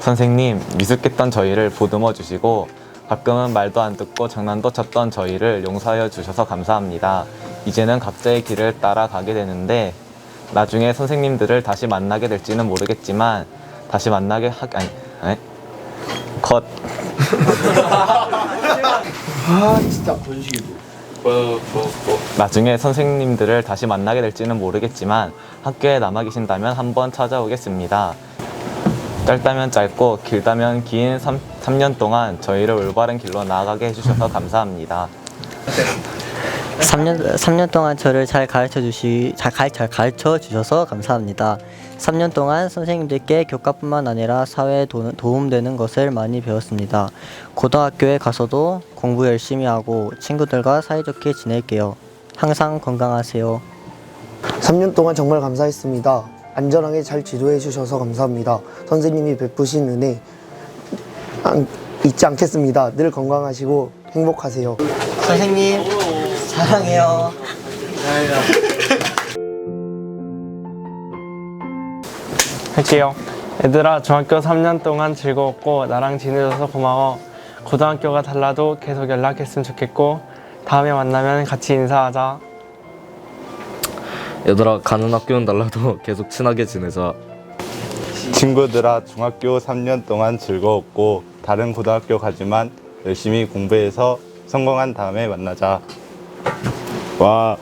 선생님, 미숙했던 저희를 보듬어 주시고 가끔은 말도 안 듣고 장난도 쳤던 저희를 용서하여 주셔서 감사합니다. 이제는 각자의 길을 따라가게 되는데 나중에 선생님들을 다시 만나게 될지는 모르겠지만 다시 만나게 하 아니, 아니 컷. 나중에 선생님들을 다시 만나게 될지는 모르겠지만 학교에 남아 계신다면 한번 찾아오겠습니다. 짧다면 짧고 길다면 긴 3, 년 동안 저희를 올바른 길로 나아가게 해주셔서 감사합니다. 3년, 3년 동안 저를 잘 가르쳐 주시, 잘, 가, 잘 가르쳐 주셔서 감사합니다. 3년 동안 선생님들께 교과뿐만 아니라 사회에 도, 도움되는 것을 많이 배웠습니다. 고등학교에 가서도 공부 열심히 하고 친구들과 사이좋게 지낼게요. 항상 건강하세요. 3년 동안 정말 감사했습니다. 안전하게 잘 지도해 주셔서 감사합니다. 선생님이 베푸신 은혜 안- 잊지 않겠습니다. 늘 건강하시고 행복하세요. 선생님, 사랑해요. 할게요. 얘들아, 중학교 3년 동안 즐거웠고 나랑 지내줘서 고마워. 고등학교가 달라도 계속 연락했으면 좋겠고 다음에 만나면 같이 인사하자. 얘들아 가는 학교는 달라도 계속 친하게 지내자 친구들아 중학교 3년 동안 즐거웠고 다른 고등학교 가지만 열심히 공부해서 성공한 다음에 만나자. 와.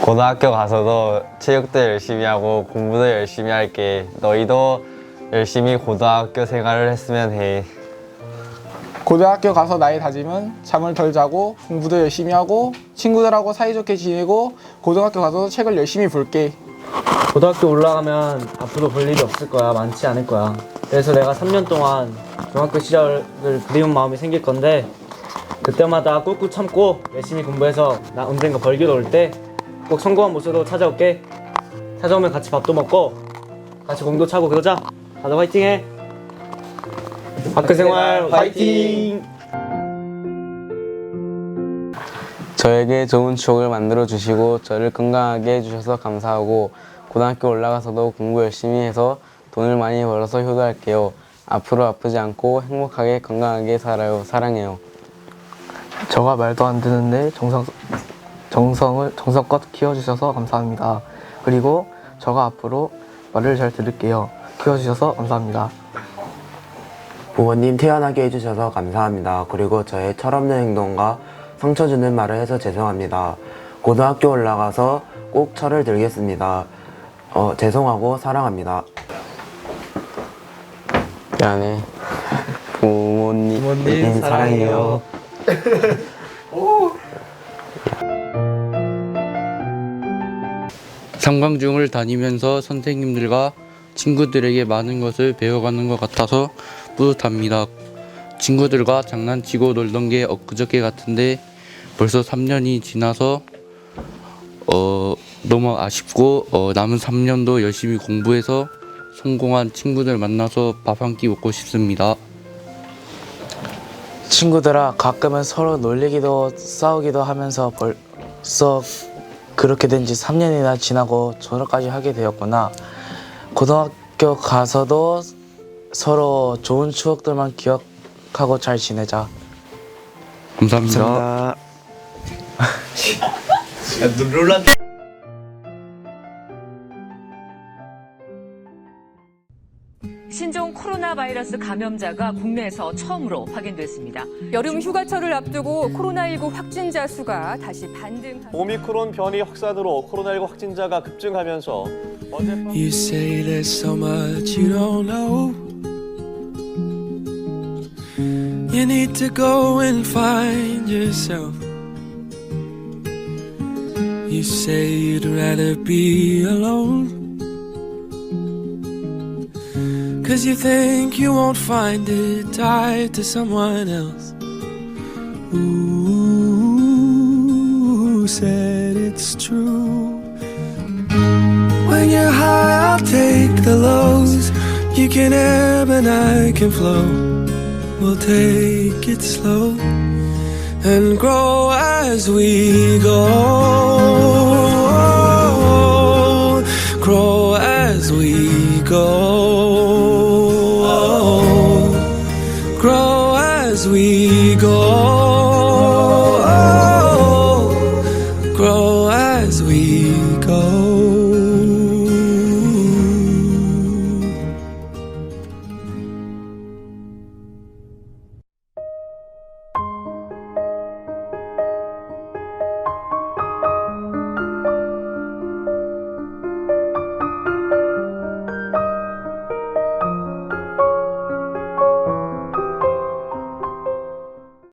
고등학교 가서도 체육도 열심히 하고 공부도 열심히 할게. 너희도 열심히 고등학교 생활을 했으면 해. 고등학교 가서 나이 다지면 잠을 덜 자고 공부도 열심히 하고 친구들하고 사이좋게 지내고 고등학교 가서 책을 열심히 볼게. 고등학교 올라가면 앞으로 볼 일이 없을 거야. 많지 않을 거야. 그래서 내가 3년 동안 중학교 시절을 그리운 마음이 생길 건데 그때마다 꾹꾹 참고 열심히 공부해서 나 언젠가 벌기로 올 때 꼭 성공한 모습으로 찾아올게. 찾아오면 같이 밥도 먹고 같이 공도 차고 그러자. 다들 화이팅해. 학교 생활 화이팅! 저에게 좋은 추억을 만들어 주시고 저를 건강하게 해주셔서 감사하고 고등학교 올라가서도 공부 열심히 해서 돈을 많이 벌어서 효도할게요. 앞으로 아프지 않고 행복하게 건강하게 살아요. 사랑해요. 저가 말도 안 되는데 정성 정성을 정성껏 키워주셔서 감사합니다. 그리고 저가 앞으로 말을 잘 들을게요. 키워주셔서 감사합니다. 부모님 태어나게 해주셔서 감사합니다. 그리고 저의 철없는 행동과 상처 주는 말을 해서 죄송합니다. 고등학교 올라가서 꼭 철을 들겠습니다. 어, 죄송하고 사랑합니다. 미안해. 부모님, 부모님 사랑해요. 삼광중을 다니면서 선생님들과 친구들에게 많은 것을 배워가는 것 같아서 뿌듯합니다. 친구들과 장난치고 놀던 게 엊그저께 같은데 벌써 3년이 지나서 어, 너무 아쉽고 어, 남은 3년도 열심히 공부해서 성공한 친구들 만나서 밥 한 끼 먹고 싶습니다. 친구들아 가끔은 서로 놀리기도 싸우기도 하면서 벌써 그렇게 된 지 3년이나 지나고 졸업까지 하게 되었구나. 고등학교 가서도 서로 좋은 추억들만 기억 하고 잘 지내자. 감사합니다. 신종 코로나 바이러스 감염자가 국내에서 처음으로 확인됐습니다. 여름 휴가철을 앞두고 코로나19 확진자 수가 다시 반등한 오미크론 변이 확산으로 코로나19 확진자가 급증하면서 어젯밤 You need to go and find yourself. You say you'd rather be alone. Cause you think you won't find it tied to someone else. Who said it's true? When you're high, I'll take the lows. You can ebb and I can flow. We'll take it slow. and grow as we go. Grow as we go. Grow as we go. Grow as we go.